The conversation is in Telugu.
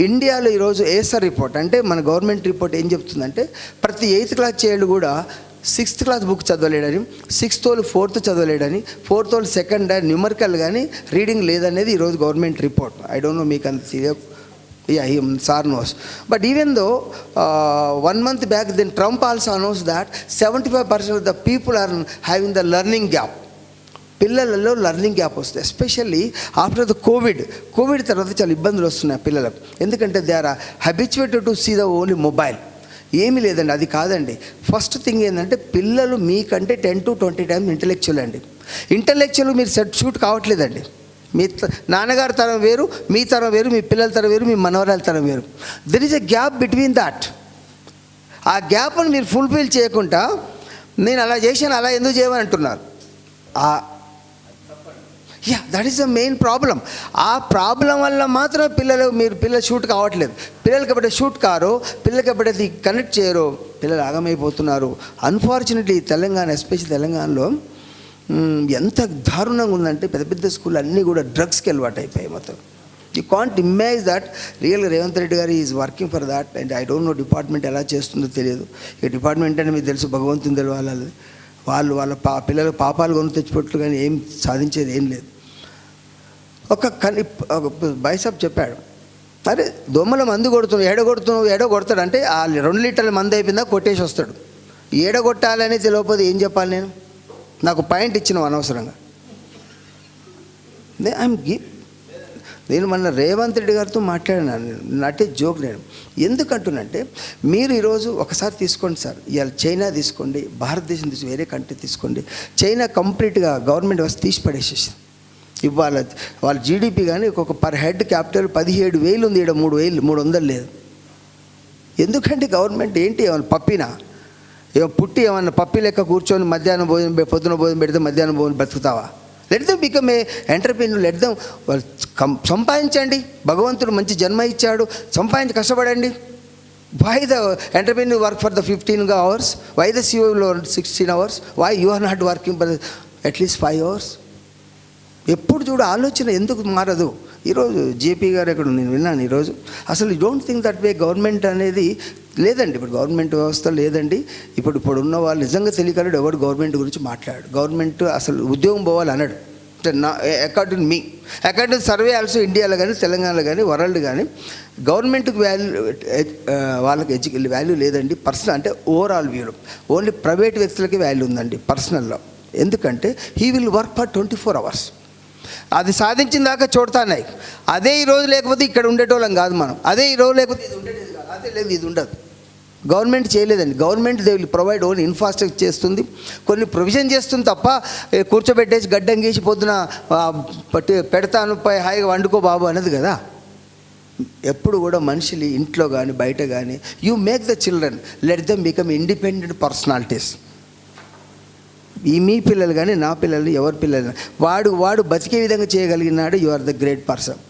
ఇండియాలో ఈరోజు ఏసర్ రిపోర్ట్ అంటే మన గవర్నమెంట్ రిపోర్ట్ ఏం చెప్తుందంటే ప్రతి ఎయిత్ క్లాస్ చైల్డ్ కూడా సిక్స్త్ క్లాస్ బుక్ చదవలేడని సిక్స్త్ వాళ్ళు ఫోర్త్ చదవలేడని ఫోర్త్ వాళ్ళు సెకండ్ న్యూమరికల్ కానీ రీడింగ్ లేదనేది ఈరోజు government report I don't know మీకు అంత yeah he sir knows but even though one month back then Trump also announce that seventy five percent of the people are having the learning gap పిల్లలలో లర్నింగ్ గ్యాప్ వస్తుంది especially after the covid covid తర్వాత చాలా ఇబ్బందులు వస్తున్నాయి పిల్లలకు. ఎందుకంటే they are habituated to see the only mobile ఏమీ లేదండి అది కాదండి. ఫస్ట్ థింగ్ ఏంటంటే పిల్లలు మీకంటే ten to twenty times intellectual అండి. ఇంటలెక్చువల్ మీరు సెట్ షూట్ కావట్లేదండి. మీ నాన్నగారి తరం వేరు మీ తరం వేరు మీ పిల్లల తరం వేరు మీ మనవరాల తరం వేరు. There is a gap between that ఆ గ్యాప్ని మీరు ఫుల్ఫిల్ చేయకుండా నేను అలా చేశాను అలా ఎందుకు చేయమని అంటున్నారు. Yeah that is the main problem ఆ ప్రాబ్లం వల్ల మాత్రం పిల్లలు మీరు పిల్లలు షూట్ కావట్లేదు. పిల్లలకి ఎప్పుడైతే షూట్ కారో పిల్లలకి ఎప్పుడైతే కనెక్ట్ చేయరో పిల్లలు ఆగమైపోతున్నారు. అన్ఫార్చునేట్లీ తెలంగాణ ఎస్పెషల్ తెలంగాణలో ఎంత దారుణంగా ఉందంటే పెద్ద పెద్ద స్కూల్ అన్నీ కూడా డ్రగ్స్కి అలవాటు అయిపోయాయి మొత్తం. You can't imagine that real Revanth Reddy గారు is working for that and I don't know department ఎలా చేస్తుందో తెలియదు. ఈ డిపార్ట్మెంట్ అంటే మీకు తెలుసు భగవంతుని తెలియాలి వాళ్ళు వాళ్ళ పా పిల్లలు పాపాలు కొని తెచ్చిపెట్లు కానీ ఏం సాధించేది ఏం లేదు. ఒక కని ఒక చెప్పాడు. అరే దొమ్మల మందు కొడుతున్నావు ఎడ కొడుతున్నావు ఎడ కొడతాడు అంటే ఆ రెండు లీటర్ల మందు అయిపోయిందా కొట్టేసి వస్తాడు. ఏడ కొట్టాలని తెలియకపోతే ఏం చెప్పాలి నేను? నాకు పాయింట్ ఇచ్చిన అనవసరంగా. ఐఎమ్ గివ్ నేను మొన్న రేవంత్ రెడ్డి గారితో మాట్లాడినాను నాటే జోక్ నేను. ఎందుకంటున్నంటే మీరు ఈరోజు ఒకసారి తీసుకోండి సార్ ఇవాళ చైనా తీసుకోండి భారతదేశం తీసి వేరే కంట్రీ తీసుకోండి చైనా కంప్లీట్గా గవర్నమెంట్ వస్తే తీసి పడేసేసింది ఇవాళ వాళ్ళ జీడిపి కానీ ఒక్కొక్క పర్ హెడ్ క్యాపిటల్ పదిహేడు వేలు ఉంది ఇక్కడ మూడు వేలు మూడు వందలు లేదు. ఎందుకంటే గవర్నమెంట్ ఏంటి ఏమన్నా పప్పినా? ఏమో పుట్టి ఏమన్నా పప్పి లెక్క కూర్చొని మధ్యాహ్నం భోజనం పొద్దున భోజనం పెడితే మధ్యాహ్నం భోజనం బతుకుతావా లెడ్దాం బికమ్ ఏ ఎంటర్ప్రీనర్ లెడ్దాం వాళ్ళు కం- సంపాదించండి. భగవంతుడు మంచి జన్మ ఇచ్చాడు. సంపాదించి కష్టపడండి. Why the entrepreneur work for the fifteen hours why the సిఓలో sixteen hours why you are not working for at least five hours ఎప్పుడు చూడు ఆలోచన ఎందుకు మారదు? ఈరోజు జేపీ గారు ఎక్కడ నేను విన్నాను ఈరోజు. అసలు you don't think that way government అనేది లేదండి. ఇప్పుడు గవర్నమెంట్ వ్యవస్థ లేదండి. ఇప్పుడు ఇప్పుడు ఉన్న వాళ్ళు నిజంగా తెలియకలేడు ఎవడు గవర్నమెంట్ గురించి మాట్లాడు. గవర్నమెంట్ అసలు ఉద్యోగం పోవాలి అన్నాడు. నా అకార్డింగ్ మీ అకార్డింగ్ సర్వే ఆల్సో ఇండియాలో కానీ తెలంగాణలో కానీ వరల్డ్ కానీ గవర్నమెంట్కి వాల్యూ వాళ్ళకి ఎడ్యుకే వాల్యూ లేదండి. పర్సనల్ అంటే ఓవరాల్ వ్యూలో ఓన్లీ ప్రైవేట్ వ్యక్తులకి వాల్యూ ఉందండి పర్సనల్లో ఎందుకంటే he will work for twenty four hours అది సాధించిన దాకా చూడతాన్నాయి అదే ఈ రోజు లేకపోతే ఇక్కడ ఉండేటోళ్ళం కాదు మనం. అదే ఈ రోజు లేకపోతే ఇది ఉండేది కాదు. అదే లేదు ఇది ఉండదు. గవర్నమెంట్ చేయలేదండి. Government they will provide own infrastructure చేస్తుంది. కొన్ని ప్రొవిజన్ చేస్తుంది తప్ప కూర్చోబెట్టేసి గడ్డం గీసి పొద్దున పట్టి పెడతాను పై హాయిగా వండుకో బాబు అన్నది కదా. ఎప్పుడు కూడా మనుషులు ఇంట్లో కానీ బయట కానీ you make the children let them become independent personalities ఈ మీ పిల్లలు కానీ నా పిల్లలు ఎవరి పిల్లలు వాడు వాడు బతికే విధంగా చేయగలిగినాడు you are the great person